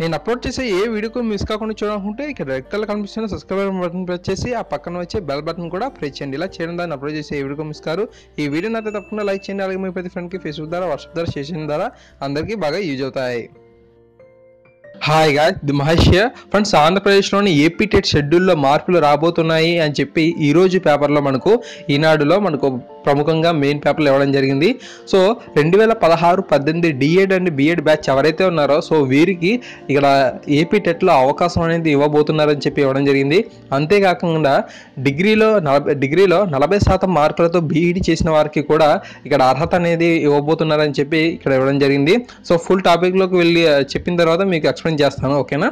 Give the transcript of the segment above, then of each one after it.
నేను అప్లోడ్ చేసే ఏ వీడియోకు మిస్ కాకుండా చూడాలనుకుంటే ఇక్కడ రెడ్ కలర్ కనిపిస్తున్న సబ్స్క్రైబర్ బటన్ ప్రెస్ చేసి ఆ పక్కన వచ్చే బెల్ బటన్ కూడా ప్రెస్ చేయండి. ఇలా చేయడం ద్వారా అప్లోడ్ చేసే ఏ వీడియోకు మిస్ కారు. ఈ వీడియో నాతో తప్పకుండా లైక్ చేయండి. అలాగే మీ ప్రతి ఫ్రెండ్కి ఫేస్బుక్ ద్వారా వాట్సాప్ ద్వారా షేర్ చేయడం ద్వారా అందరికీ బాగా యూజ్ అవుతాయి. హాయ్గా ది మహేష్ ఫ్రెండ్స్ ఆంధ్రప్రదేశ్లోని ఏపీ టెట్ షెడ్యూల్లో మార్పులు రాబోతున్నాయి అని చెప్పి ఈరోజు పేపర్లో మనకు ఈనాడులో మనకు ప్రముఖంగా మెయిన్ పేపర్లు ఇవ్వడం జరిగింది. సో రెండు వేల పదహారు పద్దెనిమిది డిఎడ్ అండ్ బిఎడ్ బ్యాచ్ ఎవరైతే ఉన్నారో సో వీరికి ఇక్కడ ఏపీ టెట్లో అవకాశం అనేది ఇవ్వబోతున్నారని చెప్పి ఇవ్వడం జరిగింది. అంతేకాకుండా డిగ్రీలో నలభై డిగ్రీలో నలభై శాతం మార్కులతో బీఈడి చేసిన వారికి కూడా ఇక్కడ అర్హత అనేది ఇవ్వబోతున్నారని చెప్పి ఇక్కడ ఇవ్వడం జరిగింది. సో ఫుల్ టాపిక్లోకి వెళ్ళి చెప్పిన తర్వాత మీకు ఎక్స్ప్లెయిన్ చేస్తాను ఓకేనా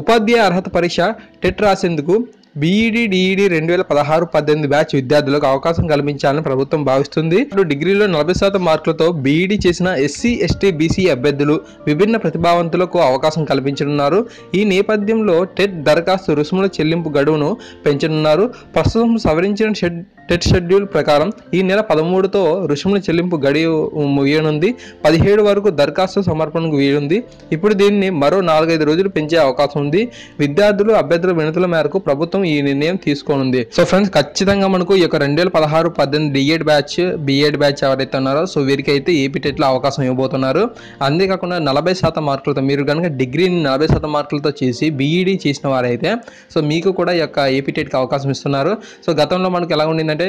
ఉపాధ్యాయ అర్హత పరీక్ష టెట్ రాసేందుకు బీఈడీ డిఈడి రెండు వేల పదహారు పద్దెనిమిది బ్యాచ్ విద్యార్థులకు అవకాశం కల్పించాలని ప్రభుత్వం భావిస్తుంది. డిగ్రీలో నలభై శాతం మార్కులతో బీఈడి చేసిన ఎస్సీ ఎస్టీ బీసీ అభ్యర్థులు విభిన్న ప్రతిభావంతులకు అవకాశం కల్పించనున్నారు. ఈ నేపథ్యంలో టెట్ దరఖాస్తు రుసుముల చెల్లింపు గడువును పెంచనున్నారు. ప్రస్తుతం సవరించిన షెడ్ టెట్ షెడ్యూల్ ప్రకారం ఈ నెల పదమూడుతో రుసుముల చెల్లింపు గడువు ముగియనుంది. పదిహేడు వరకు దరఖాస్తు సమర్పణకు వీలుంది. ఇప్పుడు దీన్ని మరో నాలుగైదు రోజులు పెంచే అవకాశం ఉంది. విద్యార్థులు అభ్యర్థుల వినతుల మేరకు ప్రభుత్వం ఈ నిర్ణయం తీసుకోనుంది. సో ఫ్రెండ్స్ ఖచ్చితంగా మనకు ఈ యొక్క రెండు వేల పదహారు పద్దెనిమిది డిఎడ్ బ్యాచ్ బిఎడ్ బ్యాచ్ ఎవరైతే ఉన్నారో సో వీరికి అయితే ఏపీ టెట్లో అవకాశం ఇవ్వబోతున్నారు. అంతేకాకుండా నలభై శాతం మార్కులతో మీరు కనుక డిగ్రీని నలభై శాతం మార్కులతో చేసి బీఈడీ చేసిన వారైతే సో మీకు కూడా ఈ యొక్క ఏపీ టెట్కి అవకాశం ఇస్తున్నారు. సో గతంలో మనకు ఎలా ఉండిందంటే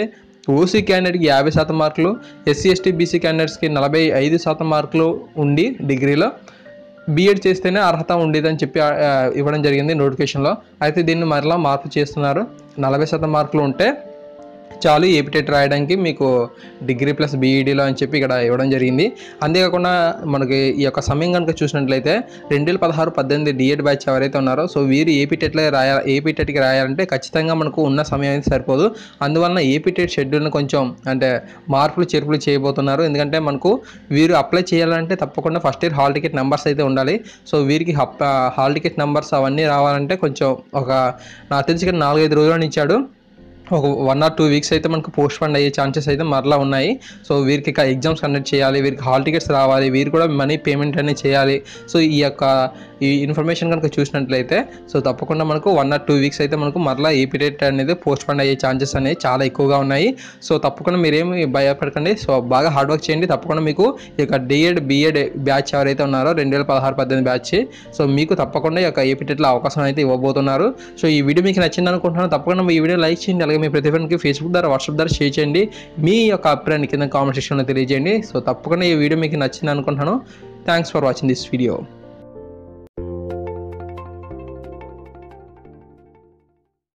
ఓసీ క్యాండిడేట్కి యాభై శాతం మార్కులు ఎస్సీ ఎస్టీ బీసీ క్యాండిడేట్స్కి నలభై ఐదు శాతం మార్కులు ఉండి డిగ్రీలో బీఎడ్ చేస్తేనే అర్హత ఉండేదని చెప్పి ఇవ్వడం జరిగింది నోటిఫికేషన్లో. అయితే దీన్ని మరలా మార్పు చేస్తున్నారు. నలభై శాతం మార్కులు ఉంటే చాలు ఏపీటెట్ రాయడానికి మీకు డిగ్రీ ప్లస్ బీఈడీలో అని చెప్పి ఇక్కడ ఇవ్వడం జరిగింది. అంతేకాకుండా మనకి ఈ యొక్క సమయం కనుక చూసినట్లయితే రెండు వేల పదహారు పద్దెనిమిది డిఎడ్ బ్యాచ్ ఎవరైతే ఉన్నారో సో వీరు ఏపీటెట్లో రాయ ఏపీటెట్కి రాయాలంటే ఖచ్చితంగా మనకు ఉన్న సమయం అయితే సరిపోదు. అందువలన ఏపీటెట్ షెడ్యూల్ని కొంచెం అంటే మార్పులు చేర్పులు చేయబోతున్నారు. ఎందుకంటే మనకు వీరు అప్లై చేయాలంటే తప్పకుండా first year hall ticket numbers అయితే ఉండాలి. సో వీరికి హప్- హాల్ టికెట్ నెంబర్స్ అవన్నీ రావాలంటే కొంచెం ఒక నాకు తెలిసి ఇక్కడ నాలుగైదు రోజుల ఇచ్చాడు. ఒక వన్ ఆర్ టూ వీక్స్ అయితే మనకు పోస్ట్ ఫండ్ అయ్యే ఛాన్సెస్ అయితే మరలా ఉన్నాయి. సో వీరికి ఇక ఎగ్జామ్స్ కండక్ట్ చేయాలి వీరికి హాల్ టికెట్స్ రావాలి వీరు కూడా మనీ పేమెంట్ అనేది చేయాలి. సో ఈ యొక్క ఈ ఇన్ఫర్మేషన్ కనుక చూసినట్లయితే సో తప్పకుండా మనకు వన్ ఆర్ టూ వీక్స్ అయితే మనకు మరలా ఏపీ డేట్ అనేది పోస్ట్ ఫండ్ అయ్యే ఛాన్సెస్ అనేవి చాలా ఎక్కువగా ఉన్నాయి. సో తప్పకుండా మీరేమి భయపడకండి. సో బాగా హార్డ్ వర్క్ చేయండి. తప్పకుండా మీకు ఈ యొక్క డిఎడ్ బిఎడ్ బ్యాచ్ ఎవరైతే ఉన్నారో రెండు వేల పదహారు పద్దెనిమిది బ్యాచ్ సో మీకు తప్పకుండా ఈ యొక్క ఏపీ అవకాశం అయితే ఇవ్వబోతున్నారు. సో ఈ వీడియో మీకు నచ్చింది అనుకుంటున్నాను. తప్పకుండా మీ వీడియో లైక్ చేయండి. అలాగే మీ ప్రతి ఫ్రెండ్కి ఫేస్బుక్ ద్వారా వాట్సాప్ ద్వారా షేర్ చేయండి. మీ యొక్క అభిప్రాయాన్ని కింద కామెంట్ సెక్షన్లో తెలియజేయండి. సో తప్పకుండా ఈ వీడియో మీకు నచ్చింది అనుకుంటున్నాను. Thanks for watching this video